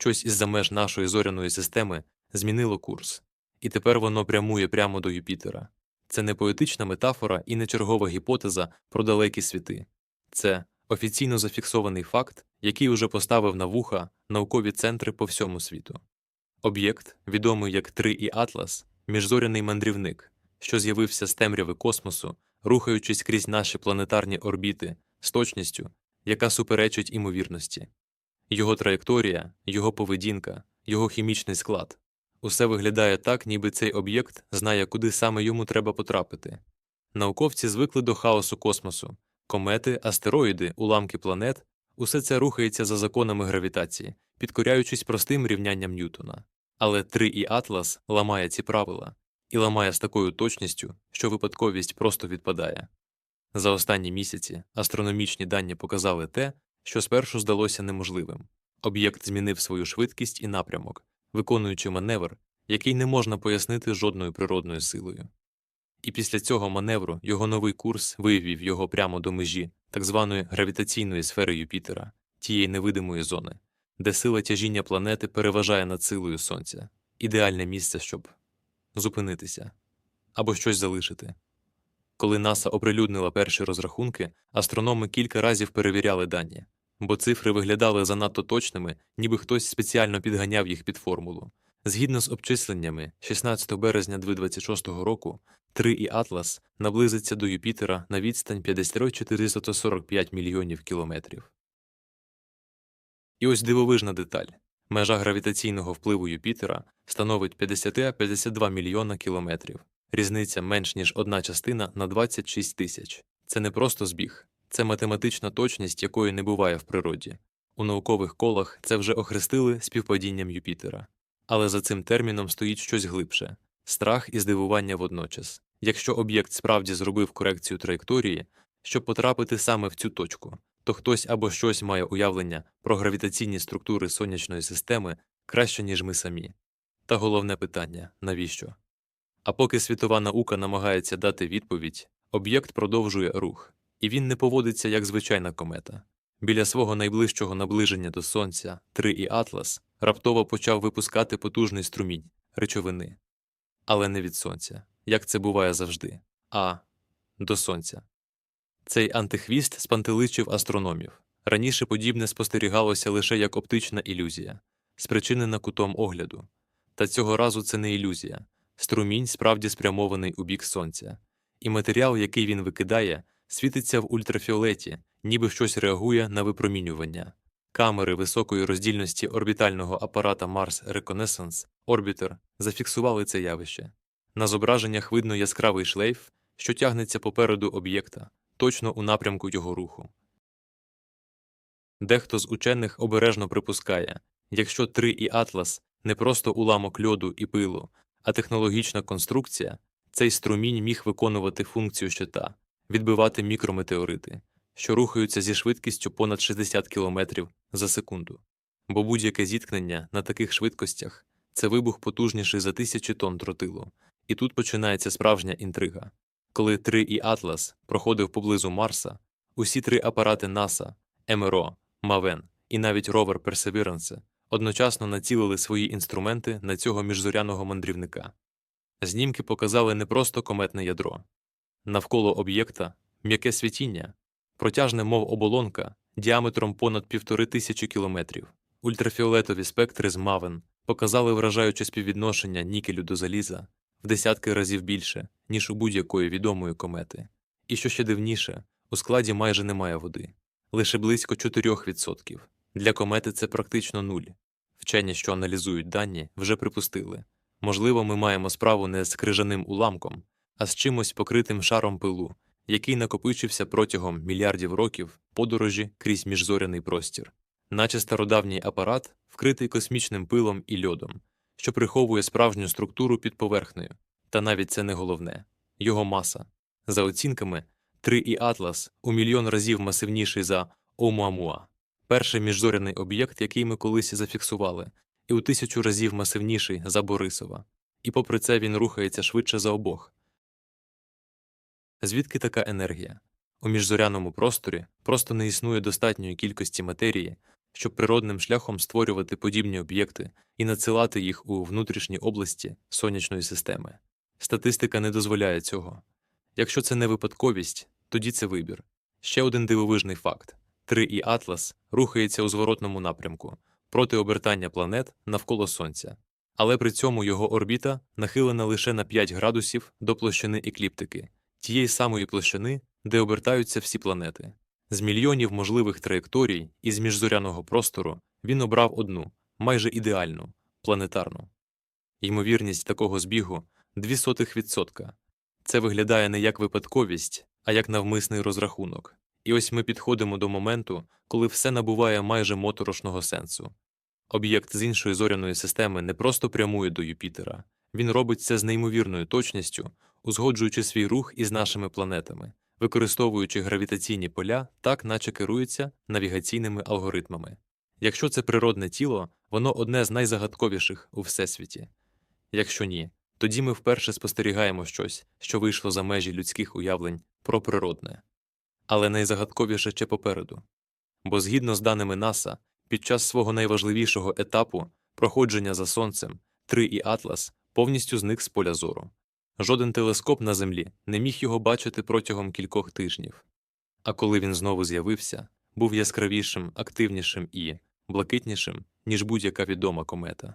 щось із-за меж нашої зоряної системи змінило курс, і тепер воно прямує прямо до Юпітера. Це не поетична метафора і не чергова гіпотеза про далекі світи. Це офіційно зафіксований факт, який уже поставив на вуха наукові центри по всьому світу. Об'єкт, відомий як 3І Атлас, міжзоряний мандрівник, що з'явився з темряви космосу, рухаючись крізь наші планетарні орбіти з точністю, яка суперечить імовірності. Його траєкторія, його поведінка, його хімічний склад усе виглядає так, ніби цей об'єкт знає, куди саме йому треба потрапити. Науковці звикли до хаосу космосу, комети, астероїди, уламки планет усе це рухається за законами гравітації, підкоряючись простим рівнянням Ньютона. Але 3І Атлас ламає ці правила і ламає з такою точністю, що випадковість просто відпадає. За останні місяці астрономічні дані показали те, що спершу здалося неможливим. Об'єкт змінив свою швидкість і напрямок, виконуючи маневр, який не можна пояснити жодною природною силою. І після цього маневру його новий курс вивів його прямо до межі так званої гравітаційної сфери Юпітера, тієї невидимої зони, де сила тяжіння планети переважає над силою Сонця, ідеальне місце, щоб зупинитися або щось залишити. Коли НАСА оприлюднила перші розрахунки, астрономи кілька разів перевіряли дані, бо цифри виглядали занадто точними, ніби хтось спеціально підганяв їх під формулу. Згідно з обчисленнями, 16 березня 2026 року 3 і Атлас наблизиться до Юпітера на відстань 5445 мільйонів кілометрів. І ось дивовижна деталь. Межа гравітаційного впливу Юпітера становить 50-52 мільйона кілометрів. Різниця менш ніж одна частина на 26 тисяч. Це не просто збіг, це математична точність, якої не буває в природі. У наукових колах це вже охрестили співпадінням Юпітера. Але за цим терміном стоїть щось глибше страх і здивування водночас. Якщо об'єкт справді зробив корекцію траєкторії, щоб потрапити саме в цю точку, то хтось або щось має уявлення про гравітаційні структури сонячної системи краще, ніж ми самі. Та головне питання навіщо? А поки світова наука намагається дати відповідь, об'єкт продовжує рух, і він не поводиться як звичайна комета. Біля свого найближчого наближення до Сонця 3 і Атлас раптово почав випускати потужний струмінь речовини. Але не від сонця, як це буває завжди, а до сонця. Цей антихвіст спантеличив астрономів. Раніше подібне спостерігалося лише як оптична ілюзія, спричинена кутом огляду. Та цього разу це не ілюзія. Струмінь справді спрямований у бік сонця, і матеріал, який він викидає, світиться в ультрафіолеті, ніби щось реагує на випромінювання. Камери високої роздільності орбітального апарата Mars Reconnaissance Orbiter зафіксували це явище. На зображеннях видно яскравий шлейф, що тягнеться попереду об'єкта, точно у напрямку його руху. Дехто з учених обережно припускає, якщо 3 і Атлас не просто уламок льоду і пилу, а технологічна конструкція, цей струмінь міг виконувати функцію щита, відбивати мікрометеорити, що рухаються зі швидкістю понад 60 км за секунду. Бо будь-яке зіткнення на таких швидкостях це вибух потужніший за тисячі тонн тротилу, і тут починається справжня інтрига. Коли 3 і Атлас проходив поблизу Марса, усі три апарати НАСА, МРО, МАВЕН і навіть ровер Персевірансе одночасно націлили свої інструменти на цього міжзоряного мандрівника. Знімки показали не просто кометне ядро. Навколо об'єкта м'яке світіння, протяжне, мов оболонка, діаметром понад півтори тисячі кілометрів. Ультрафіолетові спектри з Мавен показали вражаюче співвідношення нікелю до заліза в десятки разів більше, ніж у будь-якої відомої комети. І що ще дивніше, у складі майже немає води, лише близько 4%. Для комети це практично нуль. Вчені, що аналізують дані, вже припустили можливо, ми маємо справу не з крижаним уламком, а з чимось покритим шаром пилу, який накопичився протягом мільярдів років подорожі крізь міжзоряний простір, наче стародавній апарат, вкритий космічним пилом і льодом, що приховує справжню структуру під поверхнею. Та навіть це не головне його маса. За оцінками, 3 і Атлас у мільйон разів масивніший за Оумуамуа, перший міжзоряний об'єкт, який ми колись зафіксували, і у тисячу разів масивніший за Борисова. І попри це він рухається швидше за обох. Звідки така енергія? У міжзоряному просторі просто не існує достатньої кількості матерії, щоб природним шляхом створювати подібні об'єкти і надсилати їх у внутрішні області сонячної системи. Статистика не дозволяє цього. Якщо це не випадковість, тоді це вибір. Ще один дивовижний факт: 3 і Атлас рухається у зворотному напрямку проти обертання планет навколо Сонця, але при цьому його орбіта нахилена лише на 5 градусів до площини екліптики, тієї самої площини, де обертаються всі планети. З мільйонів можливих траєкторій із міжзоряного простору він обрав одну, майже ідеальну планетарну. Ймовірність такого збігу 0,02%. Це виглядає не як випадковість, а як навмисний розрахунок. І ось ми підходимо до моменту, коли все набуває майже моторошного сенсу. Об'єкт з іншої зоряної системи не просто прямує до Юпітера, він робить це з неймовірною точністю, узгоджуючи свій рух із нашими планетами, використовуючи гравітаційні поля, так наче керується навігаційними алгоритмами. Якщо це природне тіло, воно одне з найзагадковіших у всесвіті. Якщо ні, тоді ми вперше спостерігаємо щось, що вийшло за межі людських уявлень про природне. Але найзагадковіше ще попереду. Бо згідно з даними НАСА, під час свого найважливішого етапу проходження за сонцем 3 і Атлас повністю зник з поля зору. Жоден телескоп на Землі не міг його бачити протягом кількох тижнів. А коли він знову з'явився, був яскравішим, активнішим і блакитнішим, ніж будь-яка відома комета.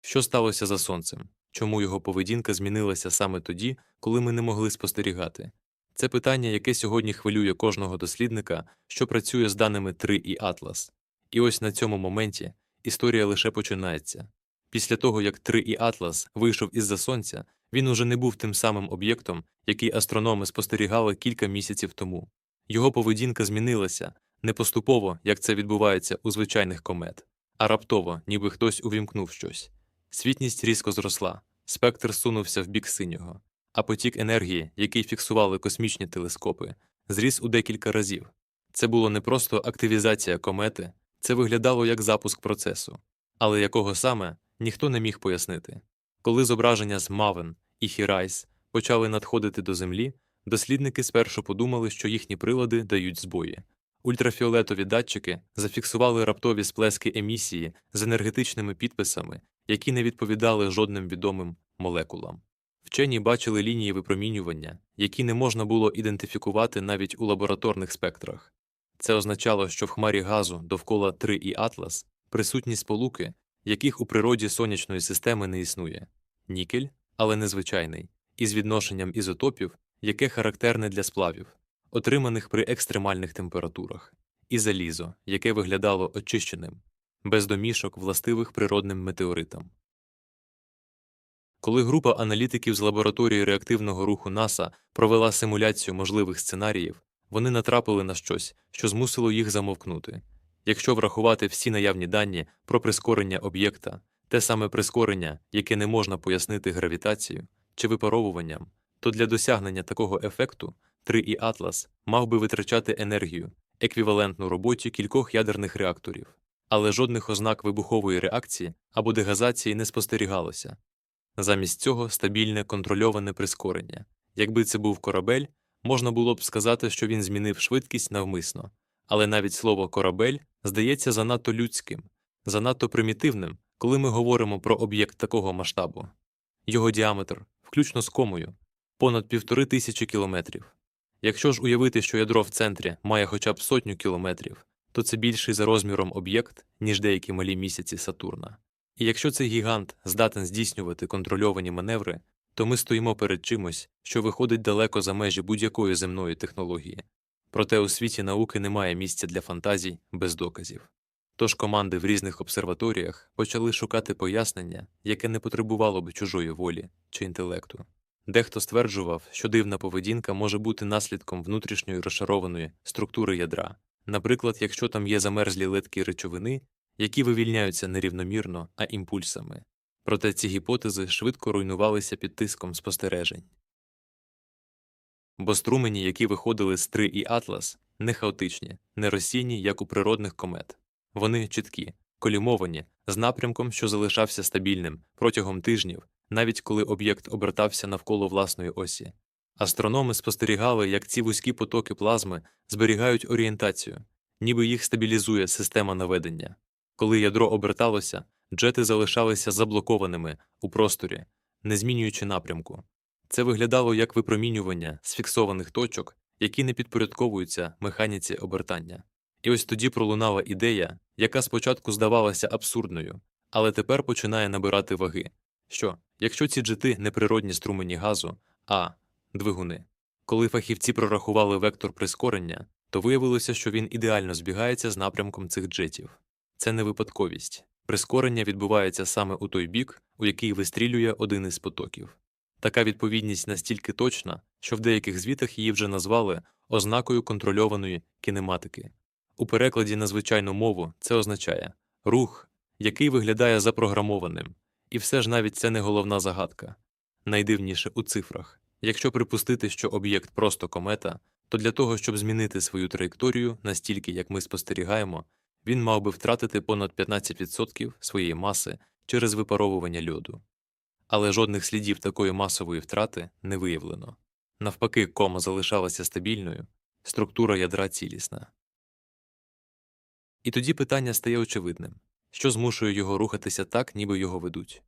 Що сталося за сонцем? Чому його поведінка змінилася саме тоді, коли ми не могли спостерігати? Це питання, яке сьогодні хвилює кожного дослідника, що працює з даними 3 і Атлас. І ось на цьому моменті історія лише починається. Після того, як 3 і Атлас вийшов із-за сонця, він уже не був тим самим об'єктом, який астрономи спостерігали кілька місяців тому. Його поведінка змінилася не поступово, як це відбувається у звичайних комет, а раптово, ніби хтось увімкнув щось. Світність різко зросла, спектр сунувся в бік синього, а потік енергії, який фіксували космічні телескопи, зріс у декілька разів. Це було не просто активізація комети, це виглядало як запуск процесу, але якого саме ніхто не міг пояснити. Коли зображення з Мавен і Хірайс почали надходити до Землі, дослідники спершу подумали, що їхні прилади дають збої. Ультрафіолетові датчики зафіксували раптові сплески емісії з енергетичними підписами, які не відповідали жодним відомим молекулам. Вчені бачили лінії випромінювання, які не можна було ідентифікувати навіть у лабораторних спектрах. Це означало, що в хмарі газу довкола 3 і Атлас присутні сполуки, яких у природі сонячної системи не існує нікель, але незвичайний, із відношенням ізотопів, яке характерне для сплавів, отриманих при екстремальних температурах, і залізо, яке виглядало очищеним, без домішок, властивих природним метеоритам. Коли група аналітиків з лабораторії реактивного руху НАСА провела симуляцію можливих сценаріїв, вони натрапили на щось, що змусило їх замовкнути. Якщо врахувати всі наявні дані про прискорення об'єкта, те саме прискорення, яке не можна пояснити гравітацією чи випаровуванням, то для досягнення такого ефекту 3 і Атлас мав би витрачати енергію, еквівалентну роботі кількох ядерних реакторів, але жодних ознак вибухової реакції або дегазації не спостерігалося. Замість цього стабільне контрольоване прискорення. Якби це був корабель, можна було б сказати, що він змінив швидкість навмисно, але навіть слово корабель здається занадто людським, занадто примітивним, коли ми говоримо про об'єкт такого масштабу. Його діаметр, включно з комою, понад півтори тисячі кілометрів. Якщо ж уявити, що ядро в центрі має хоча б сотню кілометрів, то це більший за розміром об'єкт, ніж деякі малі місяці Сатурна. І якщо цей гігант здатен здійснювати контрольовані маневри, то ми стоїмо перед чимось, що виходить далеко за межі будь-якої земної технології. Проте у світі науки немає місця для фантазій без доказів. Тож команди в різних обсерваторіях почали шукати пояснення, яке не потребувало б чужої волі чи інтелекту. Дехто стверджував, що дивна поведінка може бути наслідком внутрішньої розшарованої структури ядра, наприклад, якщо там є замерзлі литкі речовини, які вивільняються не а імпульсами. Проте ці гіпотези швидко руйнувалися під тиском спостережень. Бо струмені, які виходили з 3 і Атлас, не хаотичні, не розсійні, як у природних комет. Вони чіткі, колімовані, з напрямком, що залишався стабільним протягом тижнів, навіть коли об'єкт обертався навколо власної осі. Астрономи спостерігали, як ці вузькі потоки плазми зберігають орієнтацію, ніби їх стабілізує система наведення. Коли ядро оберталося, джети залишалися заблокованими у просторі, не змінюючи напрямку. Це виглядало як випромінювання з фіксованих точок, які не підпорядковуються механіці обертання. І ось тоді пролунала ідея, яка спочатку здавалася абсурдною, але тепер починає набирати ваги. Що, якщо ці джети не природні струмені газу, а двигуни. Коли фахівці прорахували вектор прискорення, то виявилося, що він ідеально збігається з напрямком цих джетів. Це не випадковість. Прискорення відбувається саме у той бік, у який вистрілює один із потоків. Така відповідність настільки точна, що в деяких звітах її вже назвали ознакою контрольованої кінематики. У перекладі на звичайну мову це означає рух, який виглядає запрограмованим, і все ж навіть це не головна загадка. Найдивніше у цифрах. Якщо припустити, що об'єкт просто комета, то для того, щоб змінити свою траєкторію настільки, як ми спостерігаємо, він мав би втратити понад 15% своєї маси через випаровування льоду. Але жодних слідів такої масової втрати не виявлено. Навпаки, кома залишалася стабільною, структура ядра цілісна. І тоді питання стає очевидним що змушує його рухатися так, ніби його ведуть.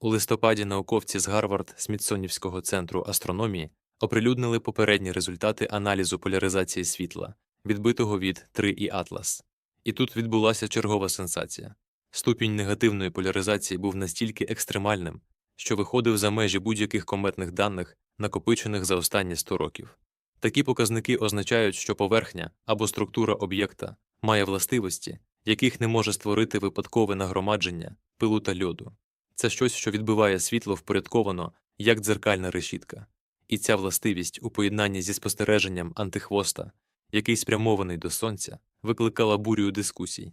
У листопаді науковці з Гарвард Смітсонівського центру астрономії оприлюднили попередні результати аналізу поляризації світла, відбитого від 3 і Атлас. І тут відбулася чергова сенсація. Ступінь негативної поляризації був настільки екстремальним, що виходив за межі будь-яких кометних даних, накопичених за останні 100 років. Такі показники означають, що поверхня або структура об'єкта має властивості, яких не може створити випадкове нагромадження пилу та льоду. Це щось, що відбиває світло впорядковано, як дзеркальна решітка. І ця властивість у поєднанні зі спостереженням антихвоста, який спрямований до сонця, викликала бурю дискусій.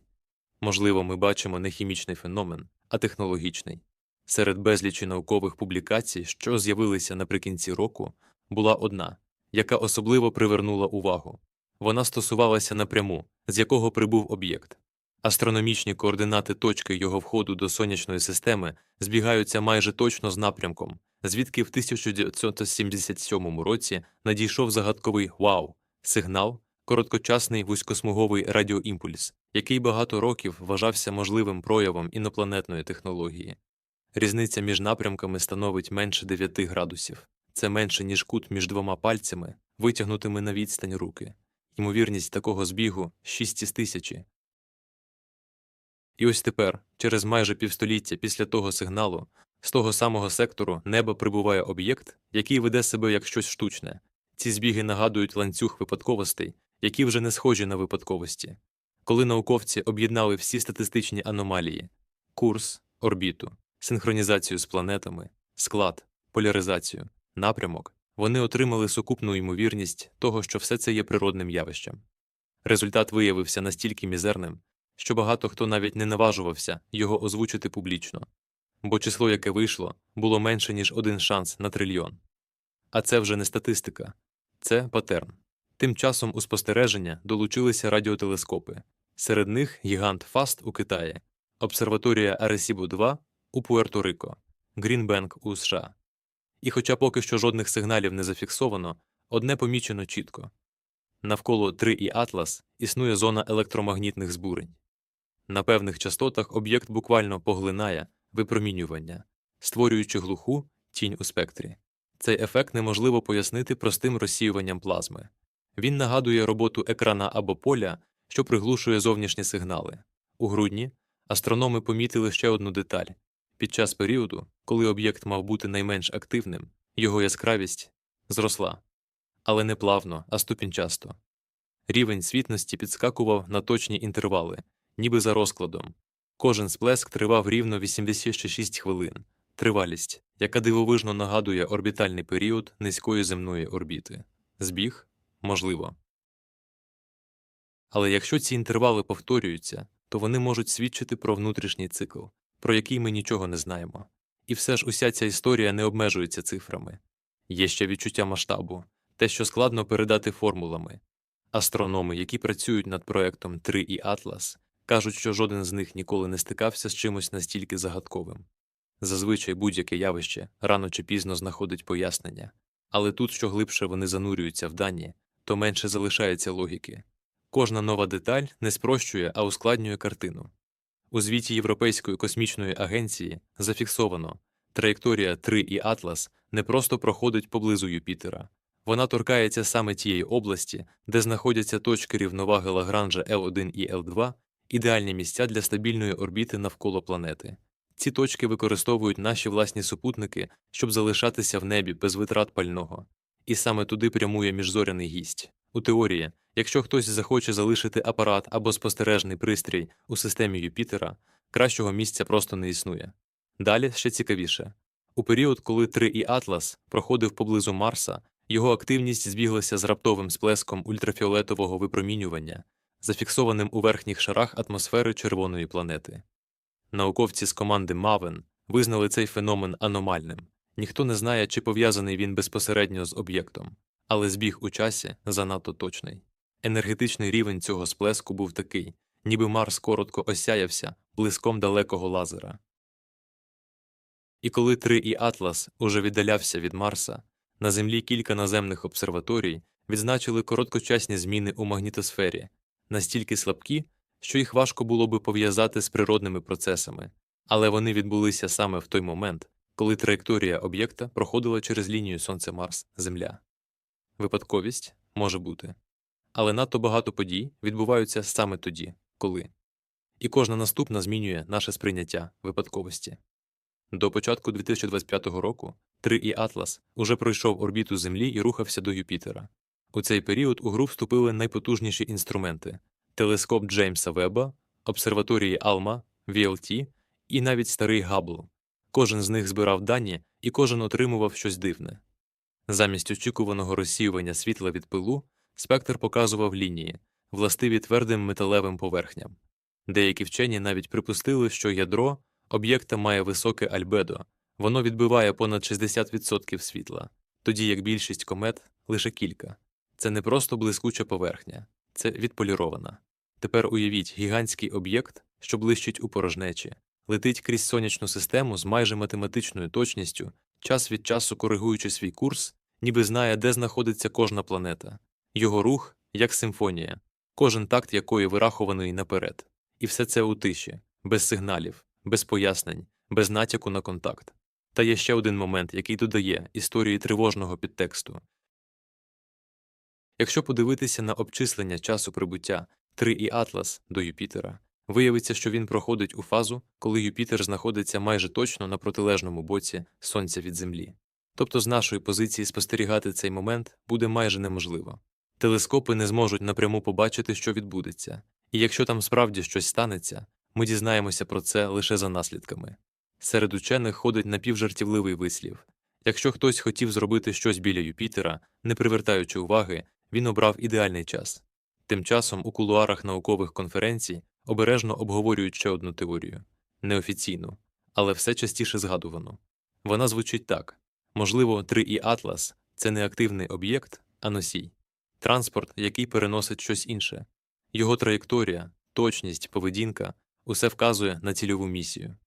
Можливо, ми бачимо не хімічний феномен, а технологічний. Серед безлічі наукових публікацій, що з'явилися наприкінці року, була одна, яка особливо привернула увагу. Вона стосувалася напряму, з якого прибув об'єкт. Астрономічні координати точки його входу до сонячної системи збігаються майже точно з напрямком, звідки в 1977 році надійшов загадковий вау сигнал, короткочасний вузькосмуговий радіоімпульс, який багато років вважався можливим проявом інопланетної технології. Різниця між напрямками становить менше 9 градусів, це менше, ніж кут між двома пальцями, витягнутими на відстань руки. Ймовірність такого збігу 6 із тисячі. І ось тепер, через майже півстоліття після того сигналу, з того самого сектору неба прибуває об'єкт, який веде себе як щось штучне. Ці збіги нагадують ланцюг випадковостей, які вже не схожі на випадковості. Коли науковці об'єднали всі статистичні аномалії курс, орбіту, синхронізацію з планетами, склад, поляризацію, напрямок, вони отримали сукупну ймовірність того, що все це є природним явищем. Результат виявився настільки мізерним, що багато хто навіть не наважувався його озвучити публічно, бо число, яке вийшло, було менше, ніж один шанс на трильйон. А це вже не статистика, це патерн. Тим часом у спостереження долучилися радіотелескопи, серед них гігант Фаст у Китаї, обсерваторія Аресібо 2 у Пуерто-Рико, Грінбенк у США. І хоча поки що жодних сигналів не зафіксовано, одне помічено чітко навколо 3 і Атлас існує зона електромагнітних збурень. На певних частотах об'єкт буквально поглинає випромінювання, створюючи глуху тінь у спектрі. Цей ефект неможливо пояснити простим розсіюванням плазми. Він нагадує роботу екрана або поля, що приглушує зовнішні сигнали. У грудні астрономи помітили ще одну деталь під час періоду, коли об'єкт мав бути найменш активним, його яскравість зросла, але не плавно, а ступінчасто. Рівень світності підскакував на точні інтервали, ніби за розкладом. Кожен сплеск тривав рівно 86 хвилин, тривалість, яка дивовижно нагадує орбітальний період низької земної орбіти. Збіг можливо. Але якщо ці інтервали повторюються, то вони можуть свідчити про внутрішній цикл, про який ми нічого не знаємо. І все ж уся ця історія не обмежується цифрами. Є ще відчуття масштабу, те, що складно передати формулами. Астрономи, які працюють над проектом 3 і Атлас, кажуть, що жоден з них ніколи не стикався з чимось настільки загадковим. Зазвичай будь-яке явище рано чи пізно знаходить пояснення, але тут, що глибше вони занурюються в дані, то менше залишається логіки. Кожна нова деталь не спрощує, а ускладнює картину. У звіті Європейської космічної агенції зафіксовано, траєкторія 3 і Атлас не просто проходить поблизу Юпітера. Вона торкається саме тієї області, де знаходяться точки рівноваги Лагранжа L1 і L2, ідеальні місця для стабільної орбіти навколо планети. Ці точки використовують наші власні супутники, щоб залишатися в небі без витрат пального. І саме туди прямує міжзоряний гість. У теорії, якщо хтось захоче залишити апарат або спостережний пристрій у системі Юпітера, кращого місця просто не існує. Далі ще цікавіше. У період, коли 3 і Атлас проходив поблизу Марса, його активність збіглася з раптовим сплеском ультрафіолетового випромінювання, зафіксованим у верхніх шарах атмосфери червоної планети. Науковці з команди Мавен визнали цей феномен аномальним. Ніхто не знає, чи пов'язаний він безпосередньо з об'єктом, але збіг у часі занадто точний. Енергетичний рівень цього сплеску був такий, ніби Марс коротко осяявся блиском далекого лазера. І коли 3 і Атлас уже віддалявся від Марса, на Землі кілька наземних обсерваторій відзначили короткочасні зміни у магнітосфері, настільки слабкі, що їх важко було би пов'язати з природними процесами, але вони відбулися саме в той момент, коли траєкторія об'єкта проходила через лінію Сонце Марс Земля. Випадковість може бути. Але надто багато подій відбуваються саме тоді, коли. І кожна наступна змінює наше сприйняття випадковості. До початку 2025 року 3 і Атлас уже пройшов орбіту Землі і рухався до Юпітера. У цей період у гру вступили найпотужніші інструменти телескоп Джеймса Веба, обсерваторії Алма, VLT і навіть старий Габл. Кожен з них збирав дані і кожен отримував щось дивне. Замість очікуваного розсіювання світла від пилу спектр показував лінії, властиві твердим металевим поверхням. Деякі вчені навіть припустили, що ядро об'єкта має високе альбедо, воно відбиває понад 60% світла, тоді як більшість комет лише кілька. Це не просто блискуча поверхня, це відполірована. Тепер уявіть гігантський об'єкт, що блищить у порожнечі, летить крізь сонячну систему з майже математичною точністю, час від часу коригуючи свій курс, ніби знає, де знаходиться кожна планета, його рух як симфонія, кожен такт якої вирахований наперед. І все це у тиші, без сигналів, без пояснень, без натяку на контакт. Та є ще один момент, який додає історії тривожного підтексту. Якщо подивитися на обчислення часу прибуття 3 і Атлас до Юпітера, виявиться, що він проходить у фазу, коли Юпітер знаходиться майже точно на протилежному боці Сонця від Землі. Тобто з нашої позиції спостерігати цей момент буде майже неможливо. Телескопи не зможуть напряму побачити, що відбудеться, і якщо там справді щось станеться, ми дізнаємося про це лише за наслідками. Серед учених ходить напівжартівливий вислів якщо хтось хотів зробити щось біля Юпітера, не привертаючи уваги, він обрав ідеальний час. Тим часом у кулуарах наукових конференцій обережно обговорюють ще одну теорію неофіційну, але все частіше згадувану. Вона звучить так можливо, 3 і Атлас це не активний об'єкт, а носій, транспорт, який переносить щось інше. Його траєкторія, точність, поведінка усе вказує на цільову місію.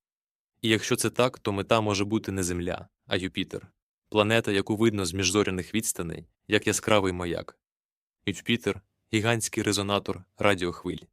І якщо це так, то мета може бути не Земля, а Юпітер, планета, яку видно з міжзоряних відстаней, як яскравий маяк. Юпітер гігантський резонатор радіохвиль.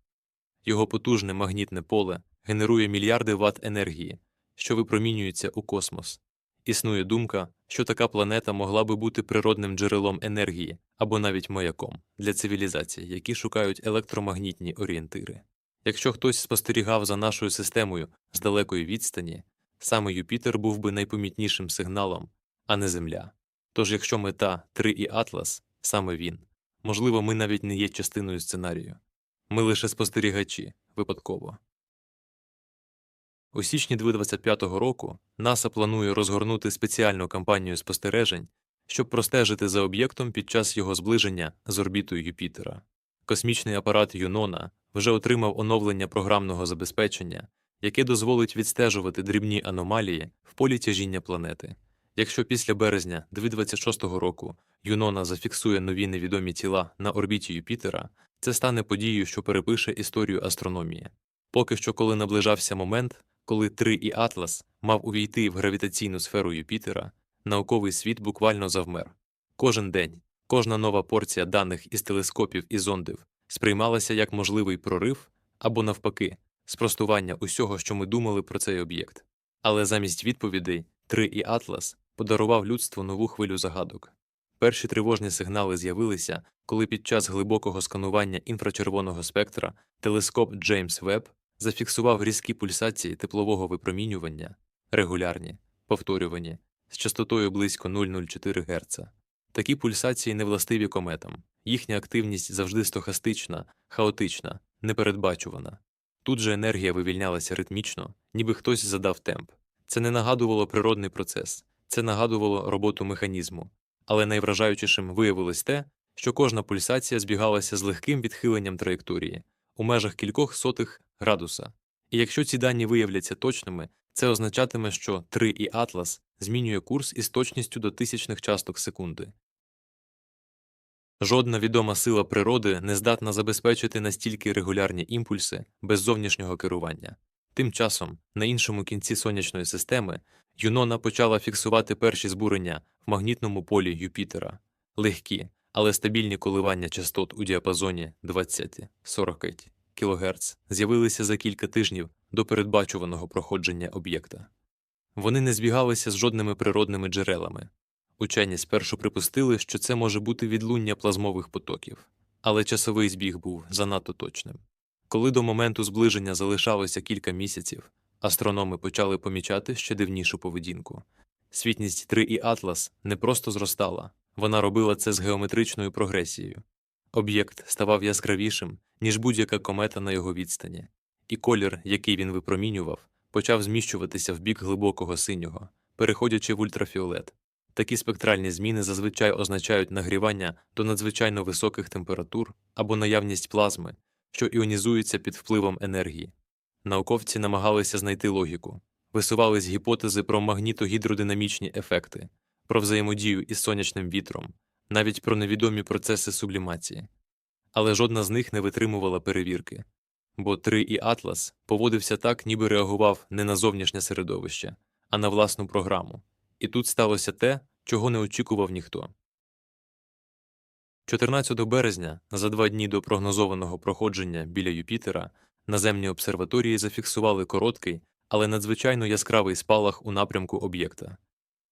Його потужне магнітне поле генерує мільярди ватт енергії, що випромінюється у космос. Існує думка, що така планета могла би бути природним джерелом енергії або навіть маяком для цивілізацій, які шукають електромагнітні орієнтири. Якщо хтось спостерігав за нашою системою з далекої відстані, саме Юпітер був би найпомітнішим сигналом, а не Земля. Тож, якщо мета 3 і Атлас, саме він, можливо, ми навіть не є частиною сценарію. Ми лише спостерігачі випадково. У січні 2025 року НАСА планує розгорнути спеціальну кампанію спостережень, щоб простежити за об'єктом під час його зближення з орбітою Юпітера. Космічний апарат Юнона вже отримав оновлення програмного забезпечення, яке дозволить відстежувати дрібні аномалії в полі тяжіння планети. Якщо після березня 2026 року Юнона зафіксує нові невідомі тіла на орбіті Юпітера, це стане подією, що перепише історію астрономії. Поки що, коли наближався момент, коли 3 і Атлас мав увійти в гравітаційну сферу Юпітера, науковий світ буквально завмер. Кожен день, кожна нова порція даних із телескопів і зондів сприймалася як можливий прорив або, навпаки, спростування усього, що ми думали про цей об'єкт. Але замість відповідей 3 і Атлас подарував людству нову хвилю загадок. Перші тривожні сигнали з'явилися, коли під час глибокого сканування інфрачервоного спектра телескоп Джеймс Веб зафіксував різкі пульсації теплового випромінювання, регулярні, повторювані, з частотою близько 0,04 Гц. Такі пульсації не властиві кометам, їхня активність завжди стохастична, хаотична, непередбачувана. Тут же енергія вивільнялася ритмічно, ніби хтось задав темп. Це не нагадувало природний процес, це нагадувало роботу механізму. Але найвражаючішим виявилось те, що кожна пульсація збігалася з легким відхиленням траєкторії у межах кількох сотих градуса. І якщо ці дані виявляться точними, це означатиме, що 3 і Атлас змінює курс із точністю до тисячних часток секунди. Жодна відома сила природи не здатна забезпечити настільки регулярні імпульси без зовнішнього керування. Тим часом, на іншому кінці сонячної системи, Юнона почала фіксувати перші збурення в магнітному полі Юпітера легкі, але стабільні коливання частот у діапазоні 20-40 кГц з'явилися за кілька тижнів до передбачуваного проходження об'єкта. Вони не збігалися з жодними природними джерелами. Учені спершу припустили, що це може бути відлуння плазмових потоків, але часовий збіг був занадто точним. Коли до моменту зближення залишалося кілька місяців, астрономи почали помічати ще дивнішу поведінку. Світність 3 і Атлас не просто зростала, вона робила це з геометричною прогресією. Об'єкт ставав яскравішим, ніж будь-яка комета на його відстані, і колір, який він випромінював, почав зміщуватися в бік глибокого синього, переходячи в ультрафіолет. Такі спектральні зміни зазвичай означають нагрівання до надзвичайно високих температур або наявність плазми, що іонізується під впливом енергії. Науковці намагалися знайти логіку, висувались гіпотези про магнітогідродинамічні ефекти, про взаємодію із сонячним вітром, навіть про невідомі процеси сублімації. Але жодна з них не витримувала перевірки, бо 3 і Атлас поводився так, ніби реагував не на зовнішнє середовище, а на власну програму. І тут сталося те, чого не очікував ніхто. 14 березня, за два дні до прогнозованого проходження біля Юпітера, наземні обсерваторії зафіксували короткий, але надзвичайно яскравий спалах у напрямку об'єкта.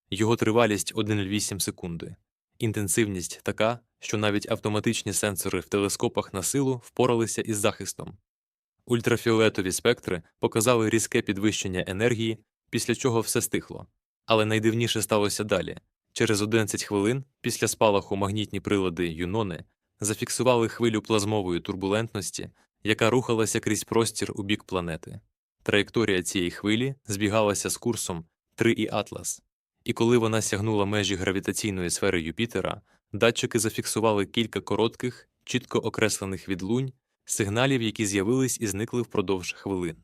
Його тривалість 1,8 секунди, інтенсивність така, що навіть автоматичні сенсори в телескопах на силу впоралися із захистом. Ультрафіолетові спектри показали різке підвищення енергії, після чого все стихло. Але найдивніше сталося далі. Через 11 хвилин після спалаху магнітні прилади Юнони зафіксували хвилю плазмової турбулентності, яка рухалася крізь простір у бік планети. Траєкторія цієї хвилі збігалася з курсом 3 і Атлас, і коли вона сягнула межі гравітаційної сфери Юпітера, датчики зафіксували кілька коротких, чітко окреслених відлунь, сигналів, які з'явились і зникли впродовж хвилин.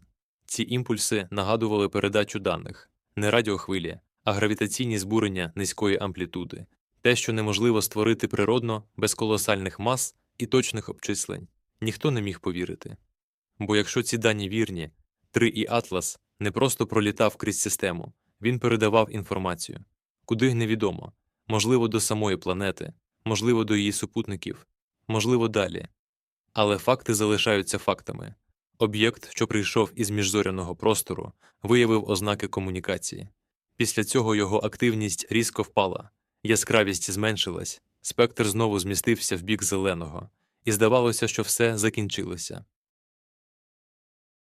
Ці імпульси нагадували передачу даних, не радіохвилі, а гравітаційні збурення низької амплітуди, те, що неможливо створити природно без колосальних мас і точних обчислень, ніхто не міг повірити. Бо якщо ці дані вірні, 3 і Атлас не просто пролітав крізь систему, він передавав інформацію, куди невідомо, можливо, до самої планети, можливо, до її супутників, можливо, далі. Але факти залишаються фактами. Об'єкт, що прийшов із міжзоряного простору, виявив ознаки комунікації. Після цього його активність різко впала, яскравість зменшилась, спектр знову змістився в бік зеленого, і здавалося, що все закінчилося.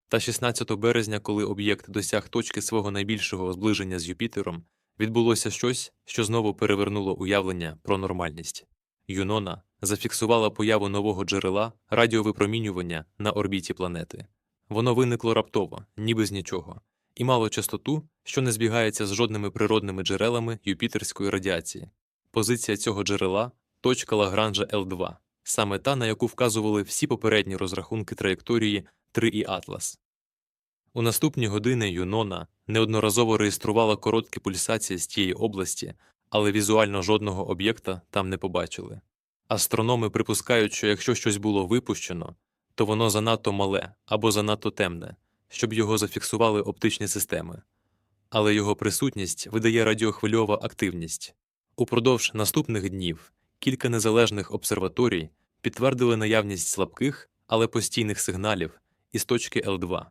Та 16 березня, коли об'єкт досяг точки свого найбільшого зближення з Юпітером, відбулося щось, що знову перевернуло уявлення про нормальність. Юнона зафіксувала появу нового джерела радіовипромінювання на орбіті планети. Воно виникло раптово, ніби з нічого, і мало частоту, що не збігається з жодними природними джерелами юпітерської радіації. Позиція цього джерела точка Лагранжа L2, саме та, на яку вказували всі попередні розрахунки траєкторії 3 і Атлас. У наступні години Юнона неодноразово реєструвала короткі пульсації з тієї області, але візуально жодного об'єкта там не побачили. Астрономи припускають, що якщо щось було випущено, то воно занадто мале або занадто темне, щоб його зафіксували оптичні системи, але його присутність видає радіохвильова активність. Упродовж наступних днів кілька незалежних обсерваторій підтвердили наявність слабких, але постійних сигналів із точки L2.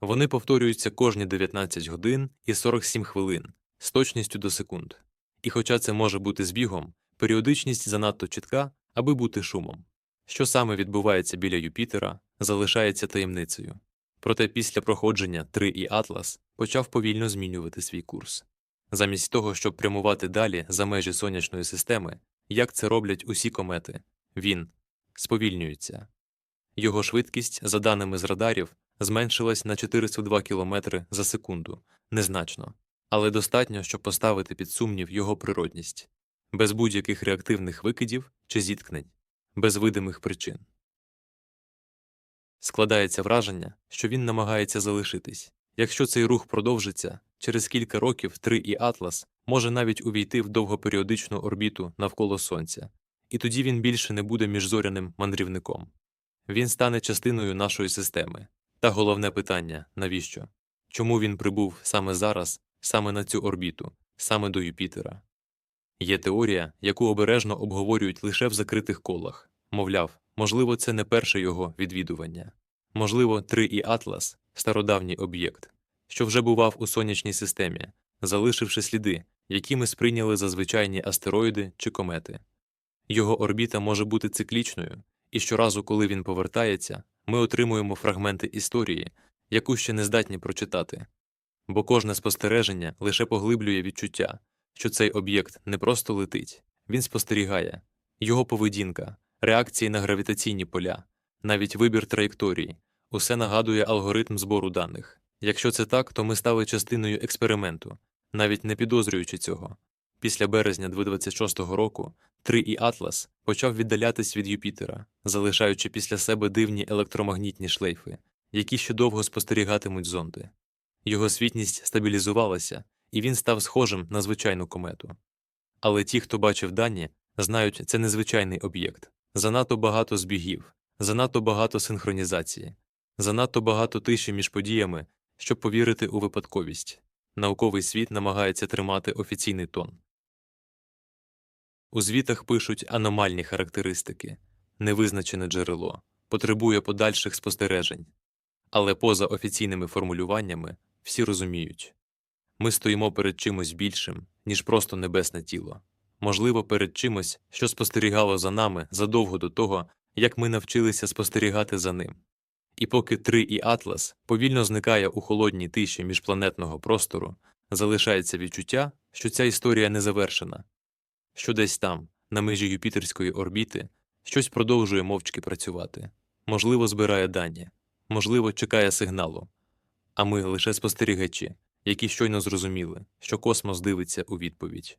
Вони повторюються кожні 19 годин і 47 хвилин з точністю до секунд. І хоча це може бути збігом, періодичність занадто чітка, аби бути шумом. Що саме відбувається біля Юпітера, залишається таємницею. Проте після проходження 3 і Атлас почав повільно змінювати свій курс. Замість того, щоб прямувати далі за межі сонячної системи, як це роблять усі комети, він сповільнюється. Його швидкість, за даними з радарів, зменшилась на 402 км за секунду, незначно, але достатньо, щоб поставити під сумнів його природність, без будь-яких реактивних викидів чи зіткнень, без видимих причин. Складається враження, що він намагається залишитись. Якщо цей рух продовжиться, через кілька років 3 і Атлас може навіть увійти в довгоперіодичну орбіту навколо Сонця, і тоді він більше не буде міжзоряним мандрівником. Він стане частиною нашої системи. Та головне питання навіщо? Чому він прибув саме зараз, саме на цю орбіту, саме до Юпітера? Є теорія, яку обережно обговорюють лише в закритих колах. Мовляв, можливо, це не перше його відвідування. Можливо, 3 і Атлас стародавній об'єкт, що вже бував у сонячній системі, залишивши сліди, які ми сприйняли за звичайні астероїди чи комети. Його орбіта може бути циклічною, і щоразу, коли він повертається, ми отримуємо фрагменти історії, яку ще не здатні прочитати. Бо кожне спостереження лише поглиблює відчуття, що цей об'єкт не просто летить, він спостерігає, його поведінка, реакції на гравітаційні поля, навіть вибір траєкторії усе нагадує алгоритм збору даних. Якщо це так, то ми стали частиною експерименту, навіть не підозрюючи цього. Після березня 2026 року 3 і Атлас почав віддалятись від Юпітера, залишаючи після себе дивні електромагнітні шлейфи, які ще довго спостерігатимуть зонди. Його світність стабілізувалася, і він став схожим на звичайну комету. Але ті, хто бачив дані, знають, це незвичайний об'єкт, занадто багато збігів, занадто багато синхронізації, занадто багато тиші між подіями, щоб повірити у випадковість. Науковий світ намагається тримати офіційний тон. У звітах пишуть аномальні характеристики, невизначене джерело, потребує подальших спостережень. Але поза офіційними формулюваннями всі розуміють ми стоїмо перед чимось більшим, ніж просто небесне тіло, можливо, перед чимось, що спостерігало за нами задовго до того, як ми навчилися спостерігати за ним. І поки 3 і Атлас повільно зникає у холодній тиші міжпланетного простору, залишається відчуття, що ця історія не завершена, що десь там, на межі юпітерської орбіти, щось продовжує мовчки працювати, можливо, збирає дані, можливо, чекає сигналу, а ми лише спостерігачі, які щойно зрозуміли, що космос дивиться у відповідь.